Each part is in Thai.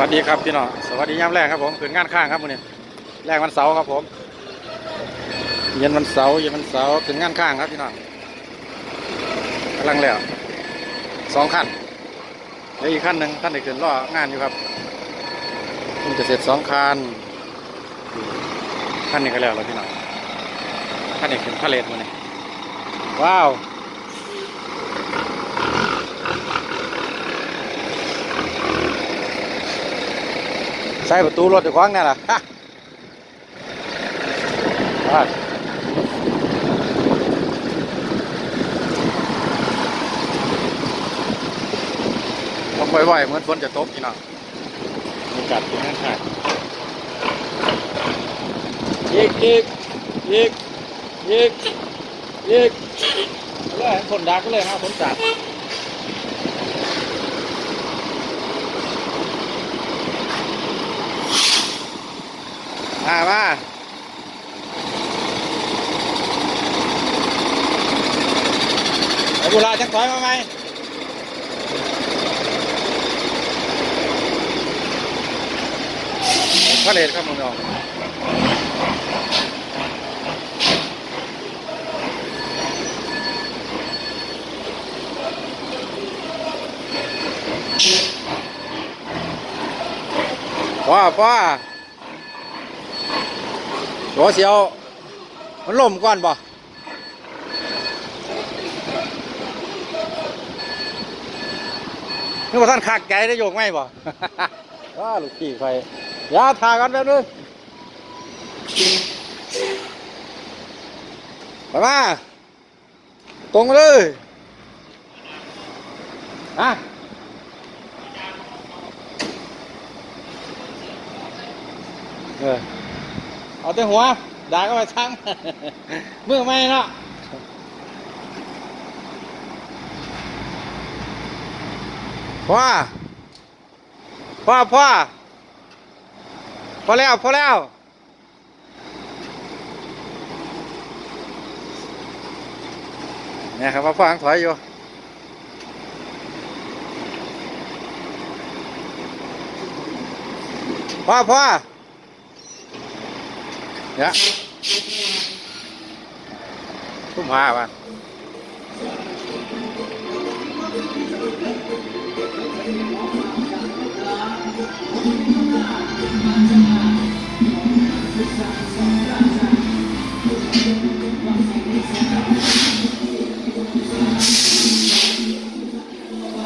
วัสดีครับพี่น้องสวัสดียามแรกครับผมขึ้นงานข้างครับวันนี้แรกวันเสาร์ครับผมเย็นวันเสาร์เย็นวันเสาร์ขึ้นงานข้างครับพี่น้องกำลังแล้วสองขั้นเหลืออีกขั้นหนึ่งขั้นหนึ่งขึ้นรองานอยู่ครับเพิ่งจะเสร็จสองคันขั้นนี้ก็แล้วแล้วพี่น้องขั้นนี้ขึ้นพาเลทมาเนี่ยว้าว ใส่ประตูรถเดี๋ยวขวางแน่ล่ะฮะต้องบ่อยๆเหมือนฝนจะตกพี่น้องมีกัดอยู่ข้างๆอีกอีกอีกอีกอีกเอาเลยฝนดักก็เลยฮะฝนจัด มามาไอ้บุราจังถอยมาไหมก็เลยครับมึงเอาป้าป้า หัวเสียวมันล่มก่อนบ่นึกว่าท่านขากใจได้โยกไหมบ่ว้าลูกพี่ไฟอย่าทากันแบบนึงไปมาตรงมาเลยฮะเออ เอาแต่หัวด่าก็ไปช่างเมื่อไม่เนาะพ่อพ่อพ่อพอแล้วพอแล้วเนี่ยครับพ่อฟังถอยอยู่พ่อพ่อ เนี่ยทุ่มห้าป่ะ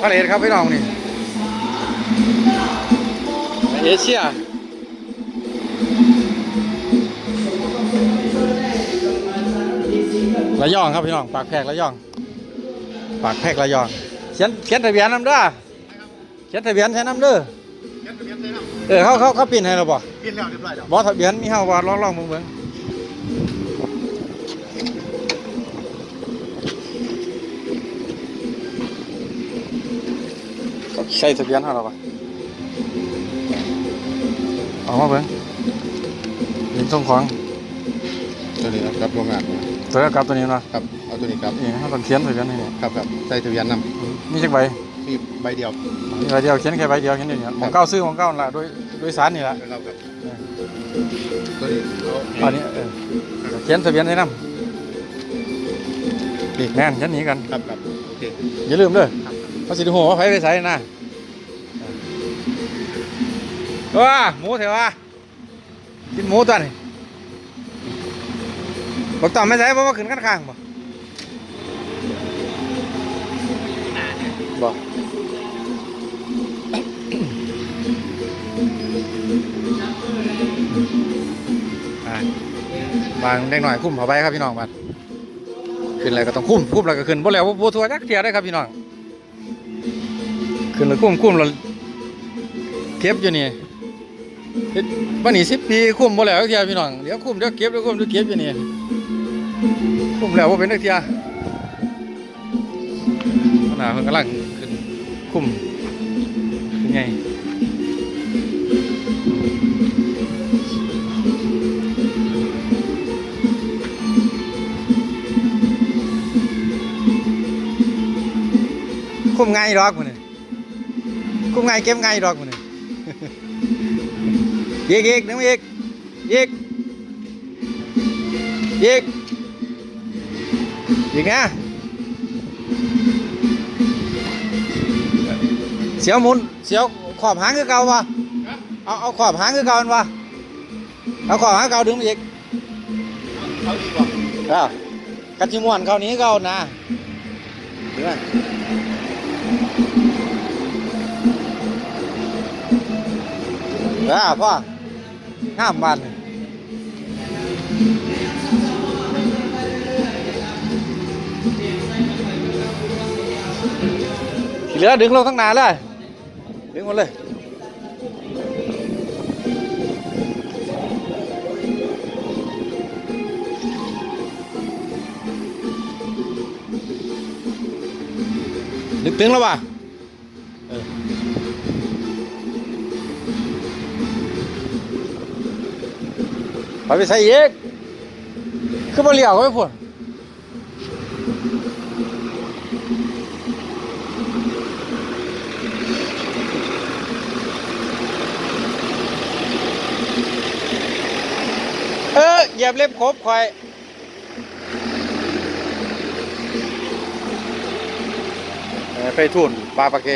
ทะเลครับพี่น้องนี่เอเชีย ระยองครับพี่น้องปากแพรกระยอง ปากแพรกระยองเขียนเขียนทะเบียนนำเด้อเขียนทะเบียนใช้นำเด้อเออเขาเขาเขาปิ่นให้เราบ่เปลี่ยนแล้วเรียบร้อยแล้วบ่ทะเบียนมีเฮาบ่ลองลองมึงเบิ่งเขาใช้ทะเบียนเฮาแล้วบ่เออกมาเบิ่งเห็นส่งของ ตัวนี้ครับโรงงานตัวนี้กลับตัวนี้เนาะครับเอาตัวนี้ครับนี่เฮาต้องเขียนทะเบียนนี่นี่ครับครับใส่ทะเบียนนมีจักใบำมีใบเดียวมีใบเดียวเขียนแค่ใบเดียวเขียนเดียวนี่หมองเก้าซื้อหมองเก้านั่นละโดยโดยสารนี่ละเราครับตัวนี้เอาอันนี้เออเขียนทะเบียนไว้นำปีกแน่นเขียนหนีกันครับครับโอเคอย่าลืมเด้อเขาสิดูหัวว่าไผไปใส่นะว้าหมูเถอะวะกินหมูตัวนี้ บอกต่อไม่ใส่เพราะว่าขึ้นข้างข้างบ่บ่อะบางเด็กหน่อยคุ้มเขาไปครับพี่น้องบัดขึ้นอะไรก็ต้องคุ้มคุ้มแล้วก็ขึ้นบ่แล้วบ่ทัวจักเทียได้ครับพี่น้องขึ้นแล้วคุ้มคุ้มแล้วเก็บอยู่นี่วันนี้สิบปีคุ้มบ่แล้วเทียพี่น้องเดี๋ยวคุ้มเดี๋ยวเก็บเดี๋ยวคุ้มเดี๋ยวเก็บอยู่นี่ คุ้มแล้วบ่าเป็นจักเทียขนาดเพิ่นกำลังขึ้นคุ้มเป็นไงคุ้มง่ายดอกมันนี่คุ้มง่ายเก็บง่ายดอกมันนี่อีกอีกนึงอีกอีกอีก อีกนะเสียวหมุนเสียวขอบหางคือเก่าปะเอาเอาขอบหางคือเก่ามันปะเอาขอบหางเก่าดึงมาอีกเขาดีกว่าอ้าวกันจิม่วนเขานี้เก่านะเห็นไหมอ้าวพ่อห้ามมัน เหลือดึงลงทั้งหนาเลย ดึงหมดเลยนึกถึงแล้วป่ะเออไปไปใส่เอกคือบ่เลี้ยวก็ไม่พ้นเออเหยีย บเล็บครบคอยเอ่อไปทุ่นปลาปะเก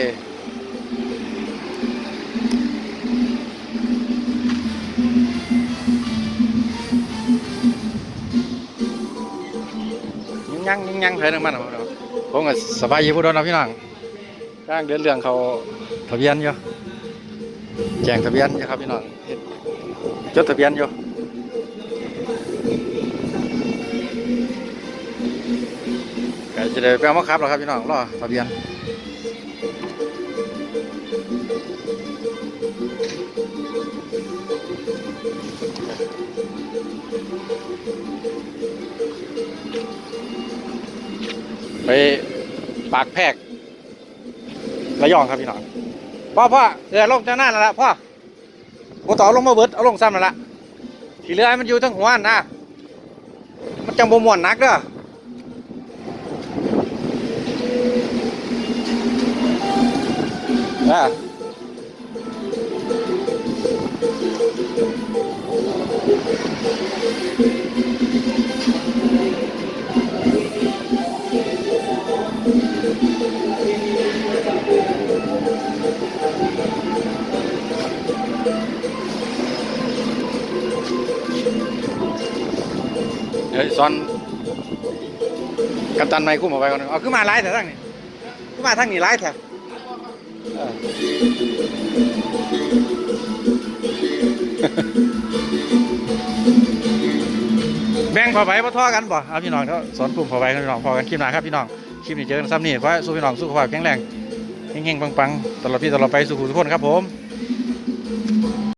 ยิงยังยิงยังเถอะนึงมันเอาเอาผมก็สบายอยู่พุดนนะพี่น้องร่างเดือนเรื่องเขาทะเบียนอยู่แจ้งทะเบียนอยู่ครับพี่น้องเฮ็ดจดทะเบียนอยู่ จะได้ไปเอามาขับแล้วครับพี่น้องรอทะเบียนไปปากแพรกระยองครับพี่น้องพ่อพ่อเออลงจากนั่นแล้วละพ่อกูต่อลงมาเบิดเอาลงซ้ำแล้วละที่เหลือให้มันอยู่ทั้งหัวนั่นนะมันจังบมวนนักเด้อ อ่าเดี๋ยวซ้อนกัปตันไมค์คุ้มเอาไว้ แบ่งผ้าใบมาทั้งนี้ไล่แถบเออแบ่งพอท่อกันบ่เอาพี่น้องเขาสอนกลุ่มผ้าใบพี่น้องพอกันคลิปหน้าครับพี่น้องคลิปนี้เจอกันซ้ำนี่ขอให้สู้พี่น้องสู้ความแข็งแรงเฮงๆปังๆตลอดพี่ตลอดไปสุขุทุกคนครับผม